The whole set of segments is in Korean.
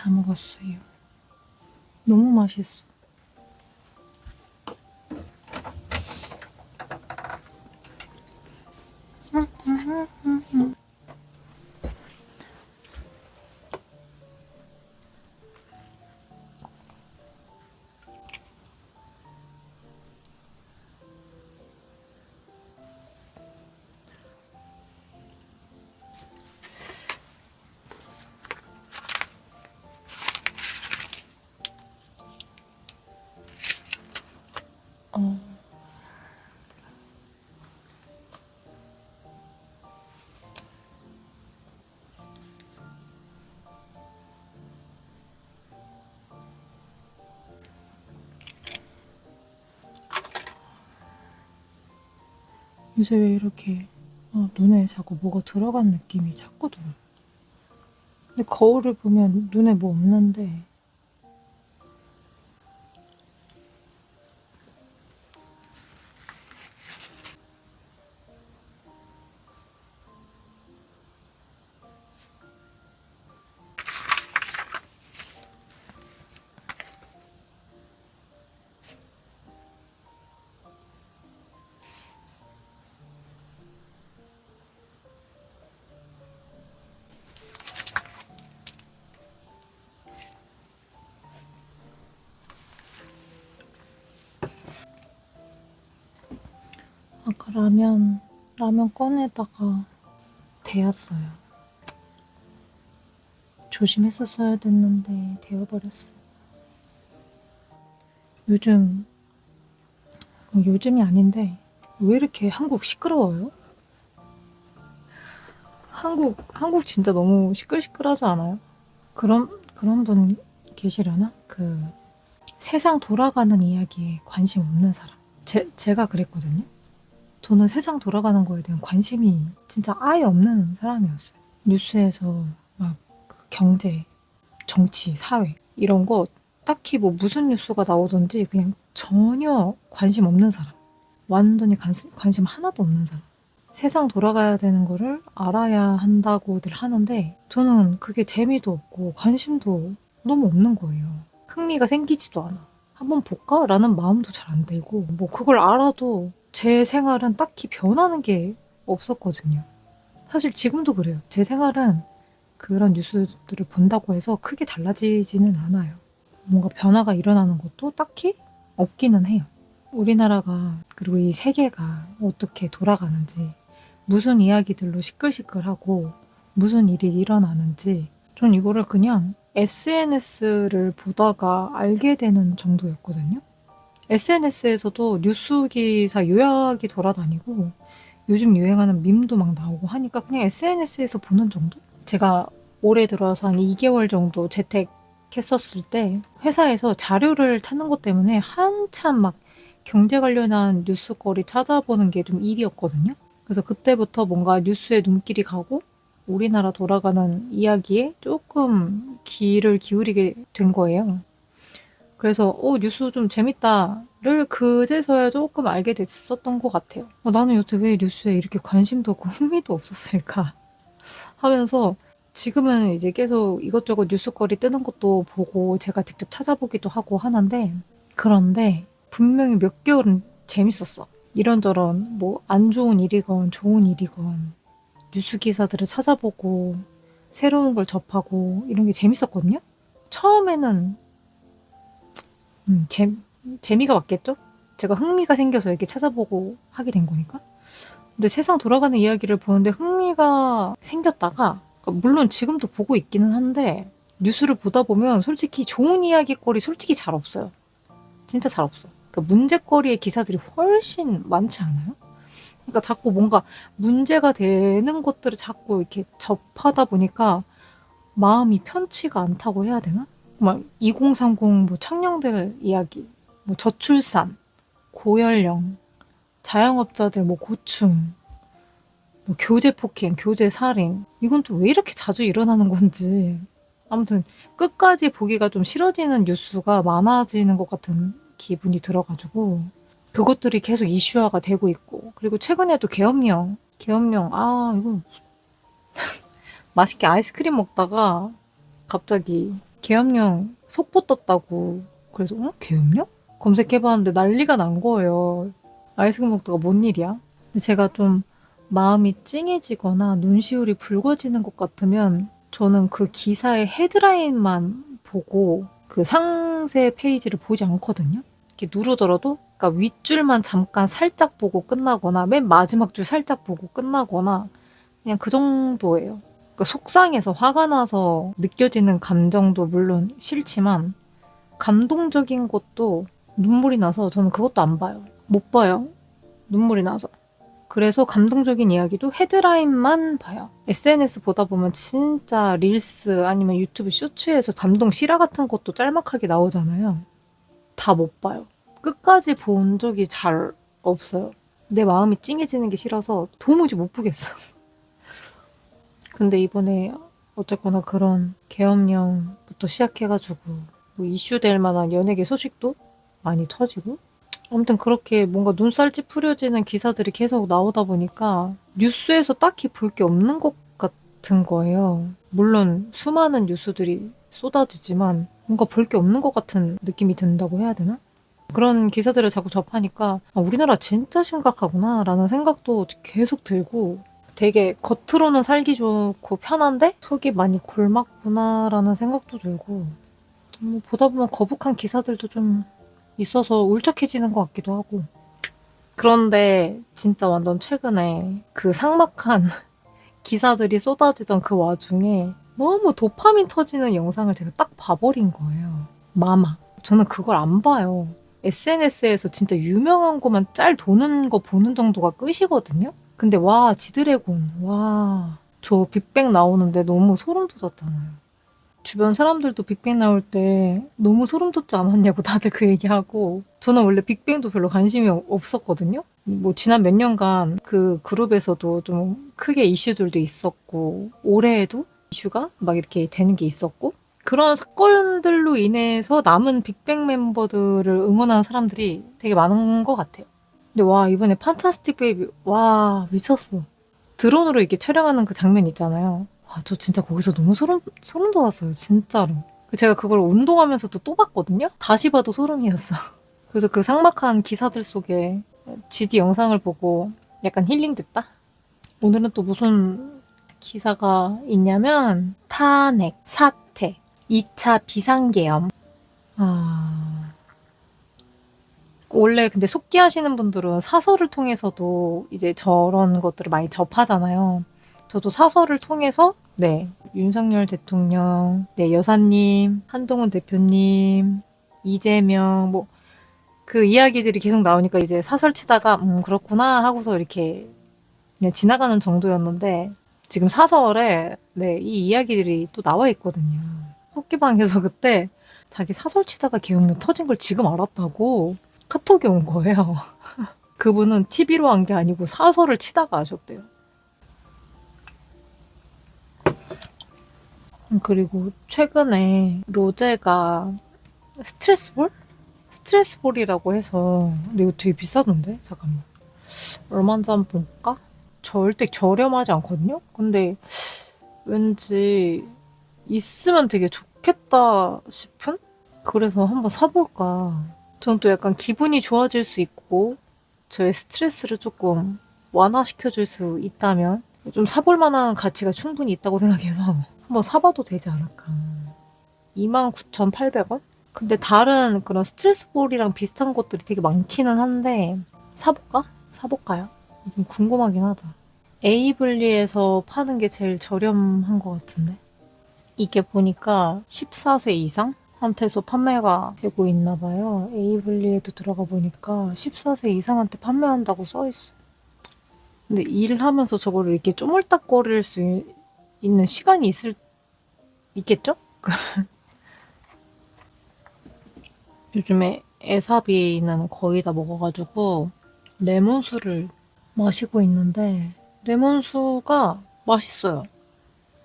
다 먹었어요. 너무 맛있어. 어. 요새 왜 이렇게 어, 눈에 자꾸 뭐가 들어간 느낌이 자꾸 들어. 근데 거울을 보면 눈에 뭐 없는데 아까 라면 라면 꺼내다가 데웠어요. 조심했었어야 됐는데 데워버렸어. 요즘 어, 요즘이 아닌데 왜 이렇게 한국 시끄러워요? 한국 한국 진짜 너무 시끌시끌하지 않아요? 그런 그런 분 계시려나? 그 세상 돌아가는 이야기에 관심 없는 사람. 제, 제가 그랬거든요. 저는 세상 돌아가는 거에 대한 관심이 진짜 아예 없는 사람이었어요. 뉴스에서 막그 경제, 정치, 사회 이런 거 딱히 뭐 무슨 뉴스가 나오든지 그냥 전혀 관심 없는 사람. 완전히 관심 하나도 없는 사람. 세상 돌아가야 되는 거를 알아야 한다고들 하는데 저는 그게 재미도 없고 관심도 너무 없는 거예요. 흥미가 생기지도 않아. 한번 볼까? 라는 마음도 잘 안 들고 뭐 그걸 알아도 제 생활은 딱히 변하는 게 없었거든요. 사실 지금도 그래요. 제 생활은 그런 뉴스들을 본다고 해서 크게 달라지지는 않아요. 뭔가 변화가 일어나는 것도 딱히 없기는 해요. 우리나라가 그리고 이 세계가 어떻게 돌아가는지 무슨 이야기들로 시끌시끌하고 무슨 일이 일어나는지 전 이거를 그냥 SNS를 보다가 알게 되는 정도였거든요. SNS에서도 뉴스 기사 요약이 돌아다니고 요즘 유행하는 밈도 막 나오고 하니까 그냥 SNS에서 보는 정도? 제가 올해 들어서 한 2개월 정도 재택했었을 때 회사에서 자료를 찾는 것 때문에 한참 막 경제 관련한 뉴스거리 찾아보는 게 좀 일이었거든요. 그래서 그때부터 뭔가 뉴스에 눈길이 가고 우리나라 돌아가는 이야기에 조금 귀를 기울이게 된 거예요. 그래서 어 뉴스 좀 재밌다를 그제서야 조금 알게 됐었던 것 같아요. 어, 나는 요새 왜 뉴스에 이렇게 관심도 없고 흥미도 없었을까 하면서 지금은 이제 계속 이것저것 뉴스거리 뜨는 것도 보고 제가 직접 찾아보기도 하고 하는데 그런데 분명히 몇 개월은 재밌었어. 이런저런 뭐 안 좋은 일이건 좋은 일이건 뉴스 기사들을 찾아보고 새로운 걸 접하고 이런 게 재밌었거든요. 처음에는 음, 재, 재미가 왔겠죠? 제가 흥미가 생겨서 이렇게 찾아보고 하게 된 거니까. 근데 세상 돌아가는 이야기를 보는데 흥미가 생겼다가, 그러니까 물론 지금도 보고 있기는 한데, 뉴스를 보다 보면 솔직히 좋은 이야기거리 솔직히 잘 없어요. 진짜 잘 없어. 그러니까 문제거리의 기사들이 훨씬 많지 않아요? 그러니까 자꾸 뭔가 문제가 되는 것들을 자꾸 이렇게 접하다 보니까 마음이 편치가 않다고 해야 되나? 막 2030 뭐 청년들 이야기, 뭐 저출산, 고연령, 자영업자들 뭐 고충, 뭐 교제 폭행, 교제 살인 이건 또 왜 이렇게 자주 일어나는 건지. 아무튼 끝까지 보기가 좀 싫어지는 뉴스가 많아지는 것 같은 기분이 들어가지고 그것들이 계속 이슈화가 되고 있고 그리고 최근에도 계엄령, 계엄령 아 이거 맛있게 아이스크림 먹다가 갑자기 계엄령 속보 떴다고 그래서 어? 계엄령? 검색해봤는데 난리가 난 거예요. 아이스크림 먹다가 뭔 일이야? 근데 제가 좀 마음이 찡해지거나 눈시울이 붉어지는 것 같으면 저는 그 기사의 헤드라인만 보고 그 상세 페이지를 보지 않거든요. 이렇게 누르더라도 그러니까 윗줄만 잠깐 살짝 보고 끝나거나 맨 마지막 줄 살짝 보고 끝나거나 그냥 그 정도예요. 그러니까 속상해서 화가 나서 느껴지는 감정도 물론 싫지만 감동적인 것도 눈물이 나서 저는 그것도 안 봐요. 못 봐요. 눈물이 나서. 그래서 감동적인 이야기도 헤드라인만 봐요. SNS 보다 보면 진짜 릴스 아니면 유튜브 쇼츠에서 감동 실화 같은 것도 짤막하게 나오잖아요. 다 못 봐요. 끝까지 본 적이 잘 없어요. 내 마음이 찡해지는 게 싫어서 도무지 못 보겠어. 근데 이번에 어쨌거나 그런 계엄령부터 시작해가지고 뭐 이슈될 만한 연예계 소식도 많이 터지고 아무튼 그렇게 뭔가 눈살 찌푸려지는 기사들이 계속 나오다 보니까 뉴스에서 딱히 볼 게 없는 것 같은 거예요. 물론 수많은 뉴스들이 쏟아지지만 뭔가 볼 게 없는 것 같은 느낌이 든다고 해야 되나? 그런 기사들을 자꾸 접하니까 아, 우리나라 진짜 심각하구나 라는 생각도 계속 들고 되게 겉으로는 살기 좋고 편한데 속이 많이 골맞구나 라는 생각도 들고 뭐 보다 보면 거북한 기사들도 좀 있어서 울적해지는 것 같기도 하고 그런데 진짜 완전 최근에 그 삭막한 기사들이 쏟아지던 그 와중에 너무 도파민 터지는 영상을 제가 딱 봐버린 거예요. 마마. 저는 그걸 안 봐요. SNS에서 진짜 유명한 것만 짤 도는 거 보는 정도가 끝이거든요? 근데 와, 지드래곤. 와. 저 빅뱅 나오는데 너무 소름 돋았잖아요. 주변 사람들도 빅뱅 나올 때 너무 소름 돋지 않았냐고 다들 그 얘기하고 저는 원래 빅뱅도 별로 관심이 없- 없었거든요. 뭐 지난 몇 년간 그 그룹에서도 좀 크게 이슈들도 있었고 올해에도 이슈가 막 이렇게 되는 게 있었고 그런 사건들로 인해서 남은 빅뱅 멤버들을 응원하는 사람들이 되게 많은 것 같아요. 근데 와 이번에 판타스틱 베이비 와 미쳤어. 드론으로 이렇게 촬영하는 그 장면 있잖아요. 와, 저 진짜 거기서 너무 소름, 소름 돋았어요. 진짜로. 제가 그걸 운동하면서도 또 봤거든요? 다시 봐도 소름이었어. 그래서 그 삭막한 기사들 속에 GD 영상을 보고 약간 힐링됐다? 오늘은 또 무슨 기사가 있냐면, 탄핵, 사태, 2차 비상계엄. 아. 원래 근데 속기 하시는 분들은 사설을 통해서도 이제 저런 것들을 많이 접하잖아요. 저도 사설을 통해서 네 윤석열 대통령, 네 여사님, 한동훈 대표님, 이재명 뭐 그 이야기들이 계속 나오니까 이제 사설 치다가 음 그렇구나 하고서 이렇게 그냥 지나가는 정도였는데 지금 사설에 네 이 이야기들이 또 나와 있거든요. 속기방에서 그때 자기 사설 치다가 계엄령 터진 걸 지금 알았다고 카톡이 온 거예요. 그분은 TV로 한 게 아니고 사설을 치다가 아셨대요. 음, 그리고 최근에 로제가 스트레스볼? 스트레스볼이라고 해서 근데 이거 되게 비싸던데? 잠깐만 얼마인지 한번 볼까? 절대 저렴하지 않거든요? 근데 왠지 있으면 되게 좋겠다 싶은? 그래서 한번 사볼까 전 또 약간 기분이 좋아질 수 있고 저의 스트레스를 조금 완화시켜 줄 수 있다면 좀 사볼 만한 가치가 충분히 있다고 생각해서 한번 사봐도 되지 않을까. 29,800원? 근데 다른 그런 스트레스 볼이랑 비슷한 것들이 되게 많기는 한데 사볼까? 사볼까요? 좀 궁금하긴 하다. 에이블리에서 파는 게 제일 저렴한 것 같은데. 이게 보니까 14세 이상? 한테서 판매가 되고 있나 봐요. 에이블리에도 들어가 보니까 14세 이상한테 판매한다고 써 있어. 근데 일하면서 저거를 이렇게 쪼물딱거릴 수 있- 있는 시간이 있을 있겠죠? 요즘에 에사비는 거의 다 먹어가지고 레몬수를 마시고 있는데 레몬수가 맛있어요.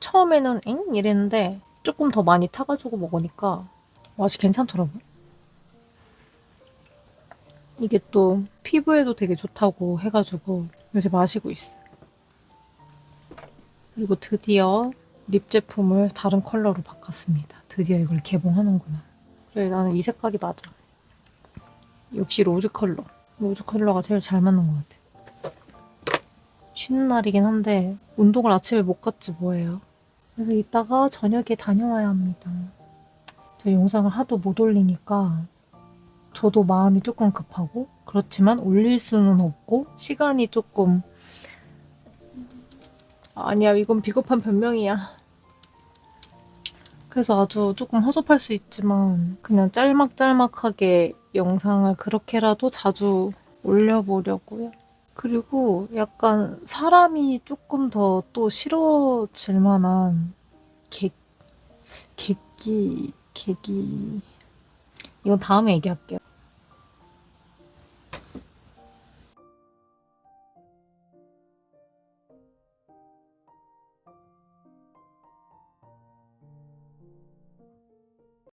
처음에는 엥 이랬는데 조금 더 많이 타가지고 먹으니까 맛이 괜찮더라고요. 이게 또 피부에도 되게 좋다고 해가지고 요새 마시고 있어요. 그리고 드디어 립 제품을 다른 컬러로 바꿨습니다. 드디어 이걸 개봉하는구나. 그래 나는 이 색깔이 맞아. 역시 로즈 컬러. 로즈 컬러가 제일 잘 맞는 것 같아. 쉬는 날이긴 한데 운동을 아침에 못 갔지 뭐예요. 그래서 이따가 저녁에 다녀와야 합니다. 저 영상을 하도 못 올리니까 저도 마음이 조금 급하고 그렇지만 올릴 수는 없고 시간이 조금 아니야 이건 비겁한 변명이야. 그래서 아주 조금 허접할 수 있지만 그냥 짤막짤막하게 영상을 그렇게라도 자주 올려보려고요. 그리고 약간 사람이 조금 더 또 싫어질 만한 객, 객기, 객기. 이건 다음에 얘기할게요.